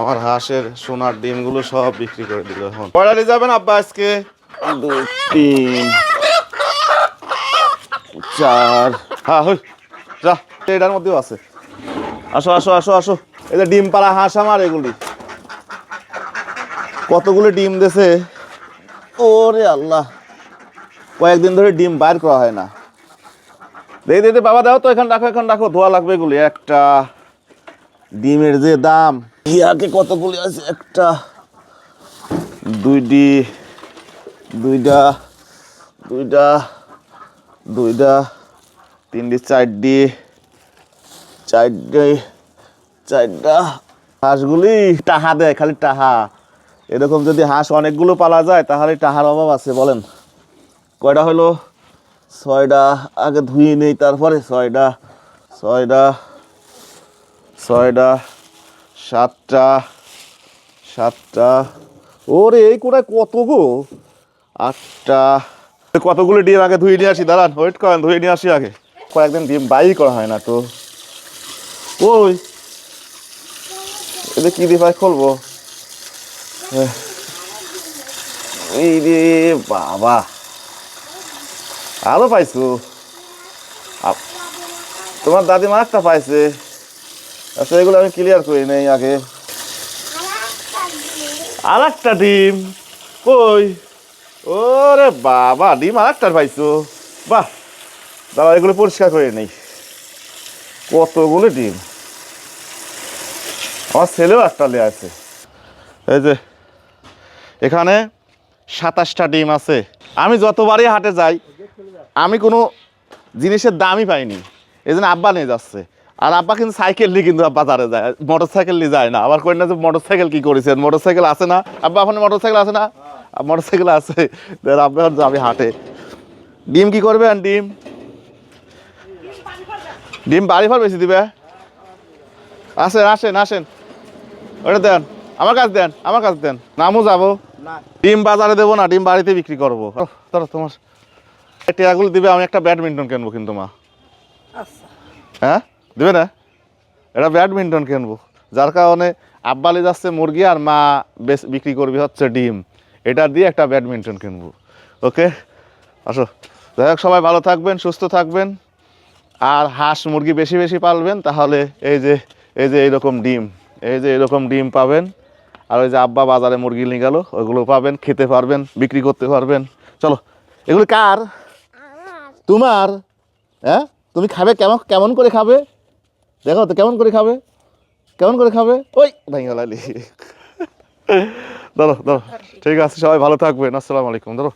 আমার হাঁসের সোনার ডিমগুলো সব বিক্রি করে দিল এখন। কয়টা নিয়ে যাবেন আব্বা আজকে? দুই তিন চার। হ্যাঁ হই যা এটার মধ্যেও আছে। আসো আসো আসো আসো। যে ডিম পাড়া হাঁস আমার এগুলি। কতগুলো ডিম দেছে? ওরে আল্লাহ। কয়েকদিন ধরে ডিম বাইর করা হয় না। দেখে দেখতে বাবা দাও তো এখানে রাখো এখানে রাখো ধোয়া লাগবে এগুলি একটা। ডিমের যে দাম। ইয়াকে কতগুলি আছে একটা দুইটি দুইটা দুইটা দুইটা তিনটি চারটি চারটে চারটা হাঁসগুলি টাহা দেয়, খালি টাহা। এরকম যদি হাঁস অনেকগুলো পালা যায়, তাহলে টাহার অভাব আছে, বলেন। কয়টা হলো? ছয়টা আগে ধুয়ে নেই, তারপরে ছয়টা ছয়টা ছয়টা, সাতটা সাতটা। ওরে, এই কোটায় কত গো? আটটা। কতগুলো ডিম আগে ধুয়ে নিয়ে আসি, দাঁড়ান ওয়েট করেন, ধুয়ে নিয়ে আসি আগে। কয়েকদিন ডিম বাই করা হয় না তো। ওই এটা কী দিয়ে খুলবো। এই রে বাবা। আরও পাইছো? তোমার দাদিমা একটা পাইছে। আচ্ছা এগুলো আমি ক্লিয়ার করি নাই আগে। আর একটা ডিম। কই? ওরে বাবা, ডিম আর একটা পাইছো। বাহ। দাদা এগুলো পরিষ্কার করে নেই। কতগুলো ডিম? আমার ছেলেও একটা লে আছে। এই যে, এখানে সাতাশটা ডিম আছে। আমি যতবারই হাটে যাই, আমি কোনো জিনিসের দামই পাইনি। এই জন্য আব্বা নিয়ে যাচ্ছে। আর আব্বা কিন্তু সাইকেল নিয়ে কিন্তু বাজারে যায়। মোটর সাইকেল নিয়ে যায় না। আবার কই না যে মোটর সাইকেল কি করেছেন? মোটর সাইকেল আছে না? আব্বা এখন মোটর সাইকেল আছে না? মোটর সাইকেল আছে। এখন যাবে হাটে। ডিম কি করবেন ডিম ডিম বাড়ি ফার বেশি দিবে? আসেন আসেন আসেন। ওটা দেন। আমার কাছে দেন আমার কাছে দেন। নামও যাব। ডিম বাজারে দেবো না ডিম বাড়িতে বিক্রি করব। ধরো তোমার এই টিয়াগুলো দিবে আমি একটা ব্যাডমিন্টন কিনবো কিন্তু মা। হ্যাঁ? দিবে না? এটা ব্যাডমিন্টন কিনবো যার কারণে আব্বালি যাচ্ছে মুরগি আর মা বেশ বিক্রি করবি হচ্ছে ডিম। এটা দিয়ে একটা ব্যাডমিন্টন কিনবো ওকে? আসো। যাই হোক সবাই ভালো থাকবেন সুস্থ থাকবেন। আর হাঁস মুরগি বেশি বেশি পালবেন তাহলে এই যে এই যে এইরকম ডিম এই যে এরকম ডিম পাবেন। আর ওই যে আব্বা বাজারে মুরগি নিয়ে গেল ওইগুলো পাবেন খেতে পারবেন বিক্রি করতে পারবেন। চলো এগুলো কার? তোমার? হ্যাঁ? তুমি খাবে কেমন কেমন করে খাবে? দেখো তো, কেমন করে খাবে? কেমন করে খাবে? ওই ভেঙে লালি দাঁড়ো দাঁড়ো ঠিক আছে, সবাই ভালো থাকবেন। আসসালামু আলাইকুম ধরো